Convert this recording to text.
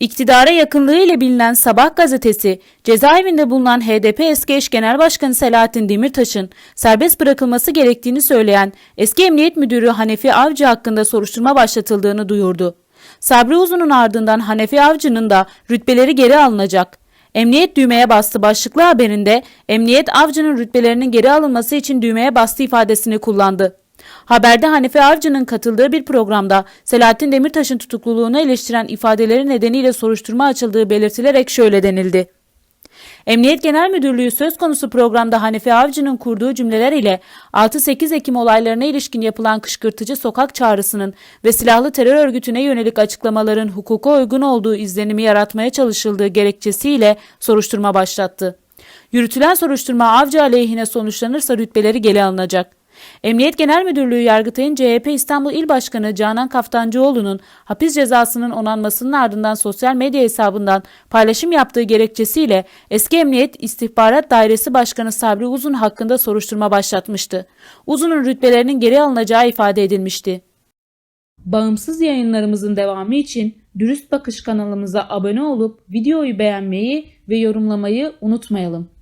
İktidara yakınlığı ile bilinen Sabah gazetesi, cezaevinde bulunan HDP eski eş genel başkanı Selahattin Demirtaş'ın serbest bırakılması gerektiğini söyleyen eski emniyet müdürü Hanefi Avcı hakkında soruşturma başlatıldığını duyurdu. Sabri Uzun'un ardından Hanefi Avcı'nın da rütbeleri geri alınacak. Emniyet düğmeye bastı başlıklı haberinde Emniyet Avcı'nın rütbelerinin geri alınması için düğmeye bastı ifadesini kullandı. Haberde Hanife Avcı'nın katıldığı bir programda Selahattin Demirtaş'ın tutukluluğunu eleştiren ifadeleri nedeniyle soruşturma açıldığı belirtilerek şöyle denildi. Emniyet Genel Müdürlüğü söz konusu programda Hanife Avcı'nın kurduğu cümleler ile 6-8 Ekim olaylarına ilişkin yapılan kışkırtıcı sokak çağrısının ve silahlı terör örgütüne yönelik açıklamaların hukuka uygun olduğu izlenimi yaratmaya çalışıldığı gerekçesiyle soruşturma başlattı. Yürütülen soruşturma Avcı aleyhine sonuçlanırsa rütbeleri geri alınacak. Emniyet Genel Müdürlüğü Yargıtay'ın CHP İstanbul İl Başkanı Canan Kaftancıoğlu'nun hapis cezasının onanmasının ardından sosyal medya hesabından paylaşım yaptığı gerekçesiyle eski Emniyet İstihbarat Dairesi Başkanı Sabri Uzun hakkında soruşturma başlatmıştı. Uzun'un rütbelerinin geri alınacağı ifade edilmişti. Bağımsız yayınlarımızın devamı için Dürüst Bakış kanalımıza abone olup videoyu beğenmeyi ve yorumlamayı unutmayalım.